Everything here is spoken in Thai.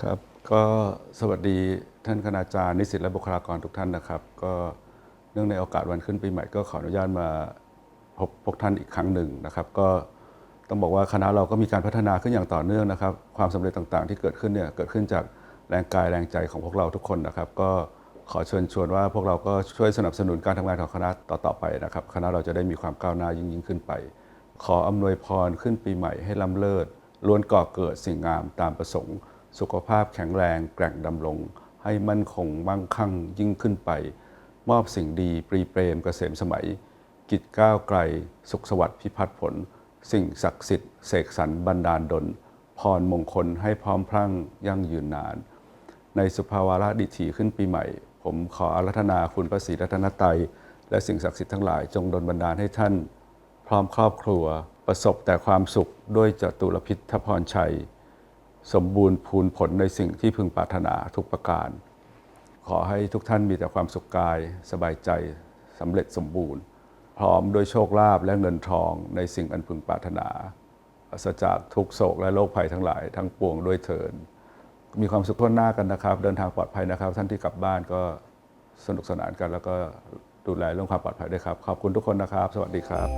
ครับก็สวัสดีท่านคณาจารย์นิสิตและบุคลากรทุกท่านนะครับ ก็เนื่องในโอกาสวันขึ้นปีใหม่ก็ขออนุญาตมาพบพวกท่านอีกครั้งหนึ่งนะครับ ก็ต้องบอกว่าคณะเราก็มีการพัฒนาขึ้นอย่างต่อเนื่องนะครับ ความสำเร็จต่างๆ ที่เกิดขึ้นเนี่ยเกิดขึ้นจากแรงกายแรงใจของพวกเราทุกคนนะครับ ก็ขอเชิญชวนว่าพวกเราก็ช่วยสนับสนุนการทำงานของคณะต่อๆไปนะครับ คณะเราจะได้มีความก้าวหน้ายิ่งขึ้นไป ขออำนวยพรขึ้นปีใหม่ให้ล้ำเลิศล้วนก่อเกิดสิ่งงามตามประสงค์ สุขภาพแข็งแรงแกร่งดำรง ให้มั่นคงมั่งคั่งยิ่งขึ้นไป มอบสิ่งดีปรีเปรมเกษมสมัย กิจก้าวไกล สุขสวัสดิ์พิพัฒน์ผล สิ่งศักดิ์สิทธิ์เสกสรรบันดาลดล พรมงคลให้พร้อมพรั่งยั่งยืนนาน ในสุภาวาระดิถีขึ้นปีใหม่ ผมขออารัธนาคุณพระศรีรัตนตรัยและสิ่งศักดิ์สิทธิ์ทั้งหลายจงดลบันดาลให้ท่าน พร้อมครอบครัว ประสบแต่ความสุขด้วยจตุรพิทพรชัย สมบูรณ์พูนผลในสิ่งที่พึงปรารถนาทุกประการ ขอให้ทุกท่านมีแต่ความสุขกาย สบายใจสำเร็จสมบูรณ์ พร้อมด้วยโชคลาภและเงินทองในสิ่งอันพึงปรารถนาปราศจากทุกโศกและโรคภัยทั้งหลายทั้งปวงด้วยเถินมีความสุขทั่วหน้ากันนะครับ เดินทางปลอดภัยนะครับ ท่านที่กลับบ้านก็สนุกสนานกัน แล้วก็ดูแลเรื่องความปลอดภัยด้วยครับ ขอบคุณทุกคนนะครับ สวัสดีครับ